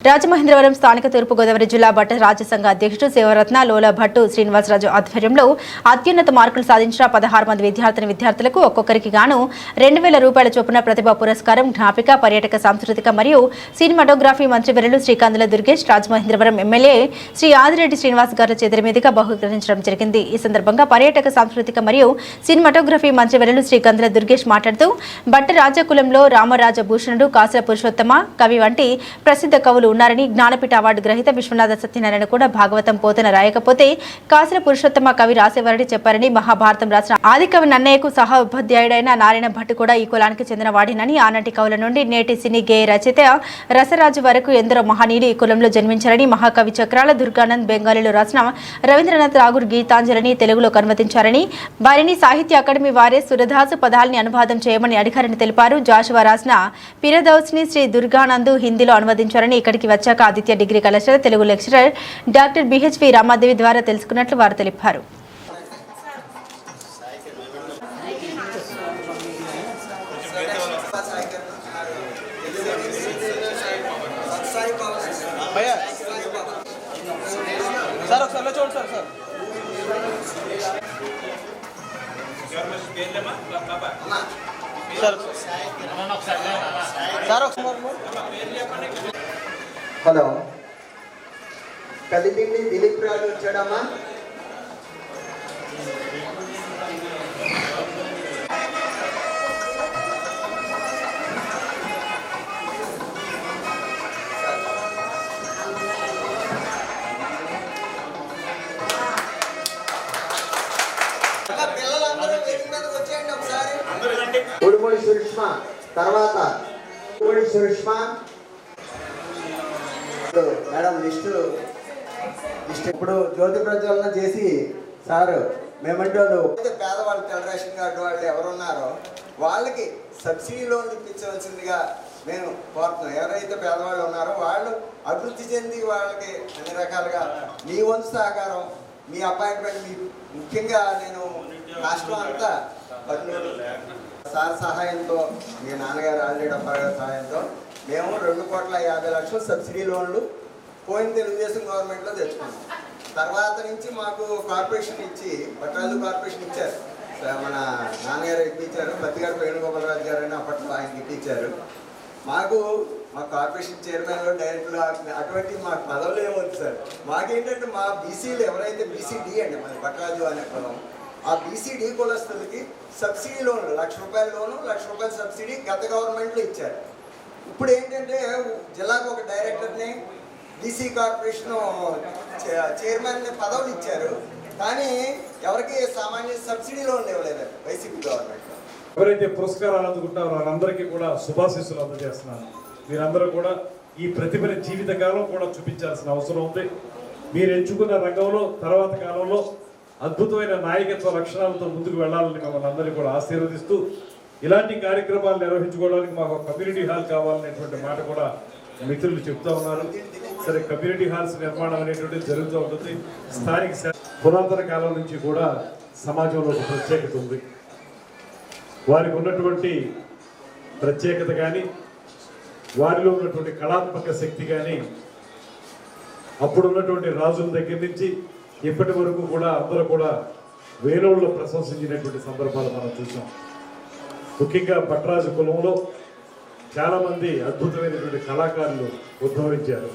రాజమహేంద్రవరం స్థానిక తూర్పుగోదావరి జిల్లా భట్ట రాజ్యసంఘ అధ్యక్షుడు శివరత్న లోల భట్టు శ్రీనివాసరాజు ఆధ్వర్యంలో అత్యున్నత మార్కులు సాధించిన పదహారు మంది విద్యార్థిని విద్యార్థులకు ఒక్కొక్కరికి గాను రెండు వేల రూపాయల చొప్పున ప్రతిభా పురస్కారం జ్ఞాపిక పర్యాటక సాంస్కృతిక మరియు సినిమాటోగ్రఫీ మంత్రివర్యులు శ్రీకాంతుల దుర్గేష్ రాజమహేంద్రవరం ఎమ్మెల్యే శ్రీ ఆదిరెడ్డి శ్రీనివాస్ గారి చేతుల మీదుగా బహుకరించడం జరిగింది. ఈ సందర్భంగా పర్యాటక సాంస్కృతిక మరియు సినిమాటోగ్రఫీ మంత్రివర్యులు శ్రీకాంతుల దుర్గేష్ మాట్లాడుతూ భట్ట రాజకులంలో రామరాజ భూషణుడు కాసుల పురుషోత్తమ కవి వంటి ప్రసిద్ధ కవులు ఉన్నారని జ్ఞానపీఠ అవార్డు గ్రహీత విశ్వనాథ సత్యనారాయణ కూడా భాగవతం పోతన రాయకపోతే కాసిన పురుషోత్తమ కవి రాసేవారని చెప్పారని మహాభారతం రాసిన ఆదికవి నన్నయ్యకు సహా ఉపాధ్యాయుడైన నారాయణ భట్ కూడా ఈ కులానికి చెందిన వాడినని ఆనాటి కవుల నుండి నేటి సినీ గేయ రచయిత రసరాజు వరకు ఎందరో మహనీయులు ఈ కులంలో జన్మించారని మహాకవి చక్రాల దుర్గానంద్ బెంగాలీలో రాసిన రవీంద్రనాథ్ ఠాగూర్ గీతాంజలిని తెలుగులో కనుమతించారని వారిని సాహిత్య అకాడమీ వారే సురదాసు పదాలని అనువాదం చేయమని అడిగారని తెలిపారు. జాషువా రాసిన పిరదౌస్ని శ్రీ దుర్గానంద్ హిందీలో అనువదించారని ఇక్కడి ఇక్కడికి వచ్చాక ఆదిత్య డిగ్రీ కళాశాల Telugu lecturer doctor BHV Ramadevi ద్వారా తెలుసుకున్నట్లు వారు తెలిపారు. సార్ ఒకసారి చూడండి సార్ సార్. సార్ సార్ ఒకసారి. హలో. కలిదిండి దిలీప్ రాజు వచ్చాడమ్మా సుష్మ తర్వాత ఉడుముడి సుష్మ ఇప్పుడు మేడం లిస్ట్ లిస్ట్ ఇప్పుడు జ్యోతి ప్రజ్వలన చేసి సారు మేమంటే అయితే పేదవాళ్ళు ఫెడరేషన్ కార్డు వాళ్ళు ఎవరున్నారో వాళ్ళకి సబ్సిడీ లోన్లు ఇప్పించవలసిందిగా నేను కోరుతున్నాను ఎవరైతే పేదవాళ్ళు ఉన్నారో వాళ్ళు అభివృద్ధి చెంది వాళ్ళకి అన్ని రకాలుగా మీ వంతు సహకారం మీ అపాయింట్మెంట్ మీ ముఖ్యంగా నేను రాష్ట్రం అంతా సార్ సహాయంతో మీ నాన్నగారు ఆల్రెడీ అబ్బాయి సహాయంతో మేము రెండు కోట్ల యాభై లక్షలు సబ్సిడీ లోన్లు పోయిన తెలుగుదేశం గవర్నమెంట్లో తెచ్చుకున్నాం. తర్వాత నుంచి మాకు కార్పొరేషన్ ఇచ్చి పట్టాలు కార్పొరేషన్ ఇచ్చారు. మన నాన్నగారు ఇప్పించారు బతిగారు వేణుగోపాలరాజు గారు అని అప్పట్లో ఆయన ఇప్పించారు మాకు మా కార్పొరేషన్ చైర్మన్లు డైరెక్టర్లు అటువంటి మాకు పదవులు ఏమవుతుంది సార్. మాకేంటంటే మా బీసీలు ఎవరైతే బీసీడీ అండి మన పట్టరాజు అనే పదం ఆ బీసీడీ కులస్తులకి సబ్సిడీ లోన్లు లక్ష రూపాయల లోను లక్ష రూపాయల సబ్సిడీ గత గవర్నమెంట్లో ఇచ్చారు. ఇప్పుడు ఏంటంటే జిల్లాకు ఒక డైరెక్టర్ని డీసీ కార్పొరేషన్ చే- చైర్మన్ పదవులు ఇచ్చారు. కానీ ఎవరికి సామాన్య సబ్సిడీలో ఉండేవలేదు వైసీపీ గవర్నమెంట్. ఎవరైతే పురస్కారాలు అందుకుంటారో వాళ్ళందరికీ కూడా శుభాశీస్సులు అందజేస్తున్నాను. మీరందరూ కూడా ఈ ప్రతిభని జీవితకాలం కూడా చూపించాల్సిన అవసరం ఉంది. మీరు ఎంచుకున్న రంగంలో తర్వాత కాలంలో అద్భుతమైన నాయకత్వ లక్షణాలతో ముందుకు వెళ్ళాలని మమ్మల్ని అందరినీ కూడా ఆశీర్వదిస్తూ ఇలాంటి కార్యక్రమాలు నిర్వహించుకోవడానికి మాకు కమ్యూనిటీ హాల్ కావాలనేటువంటి మాట కూడా మిత్రులు చెప్తా ఉన్నారు. సరే కమ్యూనిటీ హాల్స్ నిర్మాణం అనేటువంటిది జరుగుతూ ఉంటుంది. స్థానిక శా- పురాతన కాలం నుంచి కూడా సమాజంలో ఒక ప్రత్యేకత ఉంది. వారికి ఉన్నటువంటి ప్రత్యేకత కానీ వారిలో ఉన్నటువంటి కళాత్మక శక్తి కానీ అప్పుడు ఉన్నటువంటి రాజుల దగ్గర నుంచి ఇప్పటి వరకు కూడా అందరూ కూడా వేణువుల్లో ప్రశంసించినటువంటి సందర్భాలు మనం చూసాం. ముఖ్యంగా భట్రాజు కులంలో చాలామంది అద్భుతమైనటువంటి కళాకారులు ఉద్భవించారు.